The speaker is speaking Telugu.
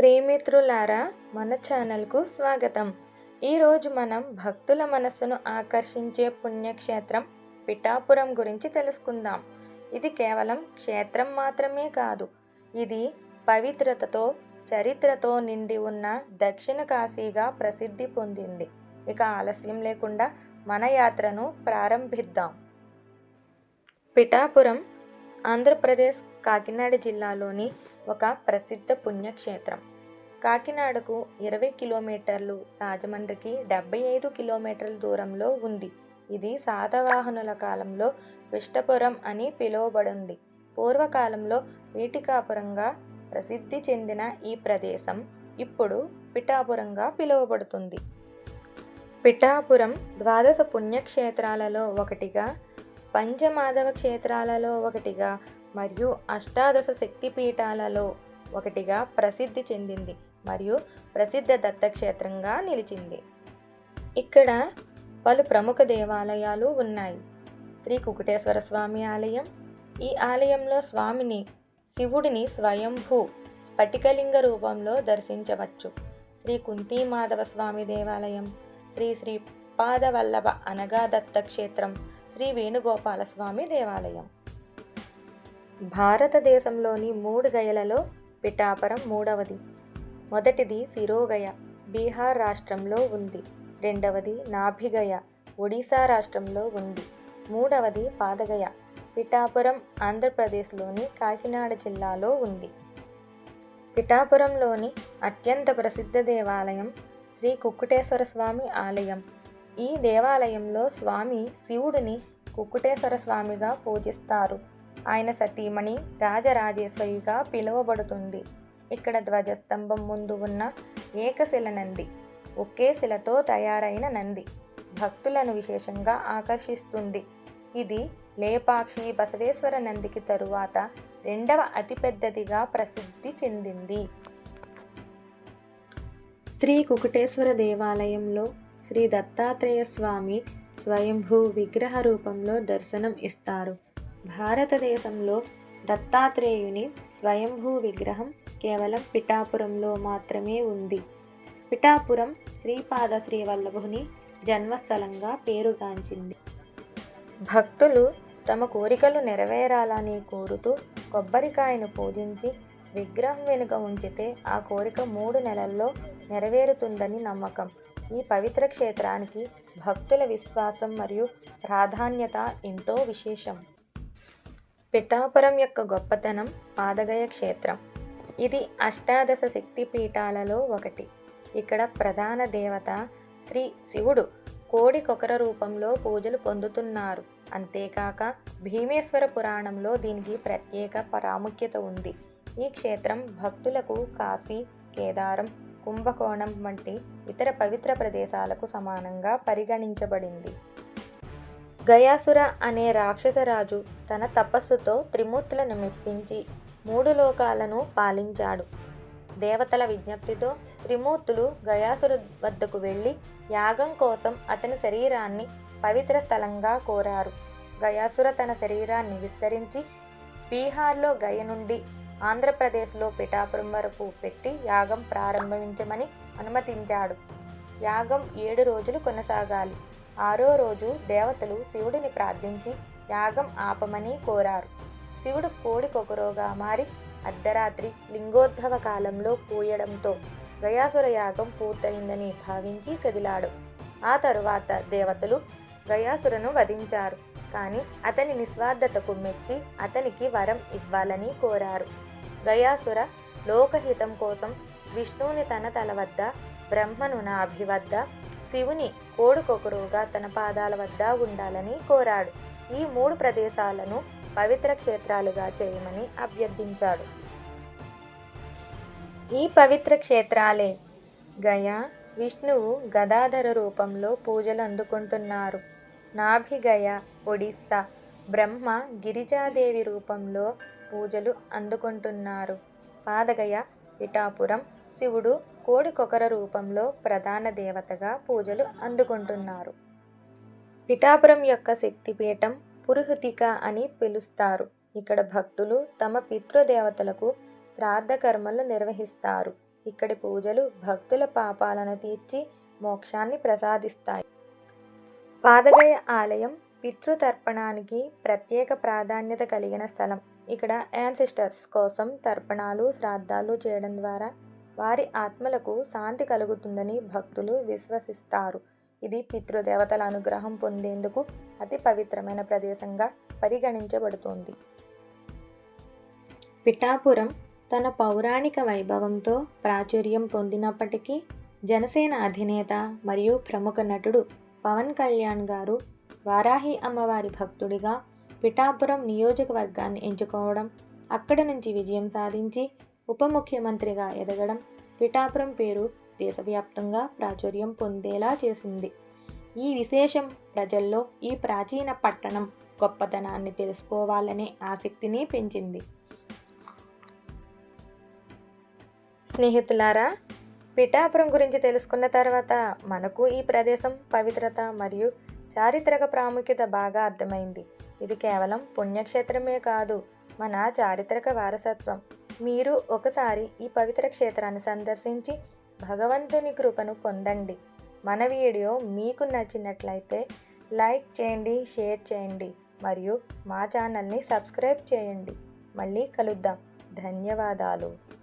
ప్రేమిత్రులారా మన ఛానల్కు స్వాగతం. ఈరోజు మనం భక్తుల మనస్సును ఆకర్షించే పుణ్యక్షేత్రం పిఠాపురం గురించి తెలుసుకుందాం. ఇది కేవలం క్షేత్రం మాత్రమే కాదు ఇది పవిత్రతతో చరిత్రతో నిండి ఉన్న దక్షిణ కాశీగా ప్రసిద్ధి పొందింది. ఇక ఆలస్యం లేకుండా మన యాత్రను ప్రారంభిద్దాం. పిఠాపురం ఆంధ్రప్రదేశ్ కాకినాడ జిల్లాలోని ఒక ప్రసిద్ధ పుణ్యక్షేత్రం. కాకినాడకు ఇరవై కిలోమీటర్లు రాజమండ్రికి డెబ్బై ఐదు కిలోమీటర్ల దూరంలో ఉంది. ఇది శాతవాహనుల కాలంలో విష్టపురం అని పిలువబడింది. పూర్వకాలంలో వీటికాపురంగా ప్రసిద్ధి చెందిన ఈ ప్రదేశం ఇప్పుడు పిఠాపురంగా పిలువబడుతుంది. పిఠాపురం ద్వాదశ పుణ్యక్షేత్రాలలో ఒకటిగా పంచమాధవ క్షేత్రాలలో ఒకటిగా మరియు అష్టాదశ శక్తిపీఠాలలో ఒకటిగా ప్రసిద్ధి చెందింది మరియు ప్రసిద్ధ దత్తక్షేత్రంగా నిలిచింది. ఇక్కడ పలు ప్రముఖ దేవాలయాలు ఉన్నాయి. శ్రీ కుకుటేశ్వర స్వామి ఆలయం. ఈ ఆలయంలో స్వామిని శివుడిని స్వయంభూ స్ఫటికలింగ రూపంలో దర్శించవచ్చు. శ్రీ కుంతీమాధవ స్వామి దేవాలయం శ్రీ శ్రీ పాదవల్లభ అనగా దత్తక్షేత్రం శ్రీ వేణుగోపాల స్వామి దేవాలయం. భారతదేశంలోని మూడు గయలలో పిఠాపురం మూడవది. మొదటిది శిరోగయ బీహార్ రాష్ట్రంలో ఉంది. రెండవది నాభిగయ ఒడిశా రాష్ట్రంలో ఉంది. మూడవది పాదగయ పిఠాపురం ఆంధ్రప్రదేశ్లోని కాకినాడ జిల్లాలో ఉంది. పిఠాపురంలోని అత్యంత ప్రసిద్ధ దేవాలయం శ్రీ కుక్కుటేశ్వర స్వామి ఆలయం. ఈ దేవాలయంలో స్వామి శివుడిని కుక్కుటేశ్వర స్వామిగా పూజిస్తారు. ఆయన సతీమణి రాజరాజేశ్వరిగా పిలువబడుతుంది. ఇక్కడ ధ్వజస్తంభం ముందు ఉన్న ఏకశిల నంది ఒకే శిలతో తయారైన నంది భక్తులను విశేషంగా ఆకర్షిస్తుంది. ఇది లేపాక్షి బసవేశ్వర నందికి తరువాత రెండవ అతిపెద్దదిగా ప్రసిద్ధి చెందింది. శ్రీ కుకుటేశ్వర దేవాలయంలో శ్రీ దత్తాత్రేయ స్వామి స్వయంభూ విగ్రహ రూపంలో దర్శనం ఇస్తారు. భారతదేశంలో దత్తాత్రేయుని స్వయంభూ విగ్రహం కేవలం పిఠాపురంలో మాత్రమే ఉంది. పిఠాపురం శ్రీపాద శ్రీవల్లభుని జన్మస్థలంగా పేరుగాంచింది. భక్తులు తమ కోరికలు నెరవేరాలని కోరుతూ కొబ్బరికాయను పూజించి విగ్రహం వెనుక ఉంచితే ఆ కోరిక మూడు నెలల్లో నెరవేరుతుందని నమ్మకం. ఈ పవిత్ర క్షేత్రానికి భక్తుల విశ్వాసం మరియు ప్రాధాన్యత ఎంతో విశేషం. పిఠాపురం యొక్క గొప్పతనం పాదగయ క్షేత్రం. ఇది అష్టాదశ శక్తి పీఠాలలో ఒకటి. ఇక్కడ ప్రధాన దేవత శ్రీ శివుడు కోడి కొకర రూపంలో పూజలు పొందుతున్నారు. అంతేకాక భీమేశ్వర పురాణంలో దీనికి ప్రత్యేక ప్రాముఖ్యత ఉంది. ఈ క్షేత్రం భక్తులకు కాశీ కేదారం కుంభకోణం వంటి ఇతర పవిత్ర ప్రదేశాలకు సమానంగా పరిగణించబడింది. గయాసుర అనే రాక్షసరాజు తన తపస్సుతో త్రిమూర్తులను మెప్పించి మూడు లోకాలను పాలించాడు. దేవతల విజ్ఞప్తితో త్రిమూర్తులు గయాసురు వద్దకు వెళ్ళి యాగం కోసం అతని శరీరాన్ని పవిత్ర స్థలంగా కోరారు. గయాసుర తన శరీరాన్ని విస్తరించి బీహార్లో గయ నుండి ఆంధ్రప్రదేశ్లో పిఠాపురం వరకు పెట్టి యాగం ప్రారంభించమని అనుమతించాడు. యాగం ఏడు రోజులు కొనసాగాలి. ఆరో రోజు దేవతలు శివుడిని ప్రార్థించి యాగం ఆపమని కోరారు. శివుడు కోడి కొకరోగా మారి అర్ధరాత్రి లింగోద్భవ కాలంలో పూయడంతో గయాసుర యాగం పూర్తయిందని భావించి కదిలాడు. ఆ తరువాత దేవతలు గయాసురను వధించారు. కానీ అతని నిస్వార్థతకు మెచ్చి అతనికి వరం ఇవ్వాలని కోరారు. గయాసుర లోకహితం కోసం విష్ణువుని తన తల వద్ద బ్రహ్మను నాభి వద్ద శివుని కోడుకొకరుగా తన పాదాల వద్ద ఉండాలని కోరాడు. ఈ మూడు ప్రదేశాలను పవిత్ర క్షేత్రాలుగా చేయమని అభ్యర్థించాడు. ఈ పవిత్ర క్షేత్రాలే గయ విష్ణువు గదాధర రూపంలో పూజలు అందుకుంటున్నారు. నాభిగయ ఒడిస్సా బ్రహ్మ గిరిజాదేవి రూపంలో పూజలు అందుకుంటున్నారు. పాదగయ పిఠాపురం శివుడు కోడికొకర రూపంలో ప్రధాన దేవతగా పూజలు అందుకుంటున్నారు. పిఠాపురం యొక్క శక్తిపీఠం పురుహుతిక అని పిలుస్తారు. ఇక్కడ భక్తులు తమ పితృదేవతలకు శ్రాద్ధ కర్మలు నిర్వహిస్తారు. ఇక్కడి పూజలు భక్తుల పాపాలను తీర్చి మోక్షాన్ని ప్రసాదిస్తాయి. పాదగయ ఆలయం పితృతర్పణానికి ప్రత్యేక ప్రాధాన్యత కలిగిన స్థలం. ఇక్కడ యాన్సిస్టర్స్ కోసం తర్పణాలు శ్రాద్ధాలు చేయడం ద్వారా వారి ఆత్మలకు శాంతి కలుగుతుందని భక్తులు విశ్వసిస్తారు. ఇది పితృదేవతల అనుగ్రహం పొందేందుకు అతి పవిత్రమైన ప్రదేశంగా పరిగణించబడుతుంది. పిఠాపురం తన పౌరాణిక వైభవంతో ప్రాచుర్యం పొందినప్పటికీ జనసేన అధినేత మరియు ప్రముఖ నటుడు పవన్ కళ్యాణ్ గారు వారాహి అమ్మవారి భక్తుడిగా పిఠాపురం నియోజకవర్గాన్ని ఎంచుకోవడం అక్కడ నుంచి విజయం సాధించి ఉప ముఖ్యమంత్రిగా ఎదగడం పిఠాపురం పేరు దేశవ్యాప్తంగా ప్రాచుర్యం పొందేలా చేసింది. ఈ విశేషం ప్రజల్లో ఈ ప్రాచీన పట్టణం గొప్పతనాన్ని తెలుసుకోవాలనే ఆసక్తిని పెంచింది. స్నేహితులారా పిఠాపురం గురించి తెలుసుకున్న తర్వాత మనకు ఈ ప్రదేశం పవిత్రత మరియు చారిత్రక ప్రాముఖ్యత బాగా అర్థమైంది. ఇది కేవలం పుణ్యక్షేత్రమే కాదు మన చారిత్రక వారసత్వం. మీరు ఒకసారి ఈ పవిత్ర క్షేత్రాన్ని సందర్శించి భగవంతుని కృపను పొందండి. మన వీడియో మీకు నచ్చినట్లయితే లైక్ చేయండి షేర్ చేయండి మరియు మా ఛానల్ని సబ్స్క్రైబ్ చేయండి. మళ్ళీ కలుద్దాం. ధన్యవాదాలు.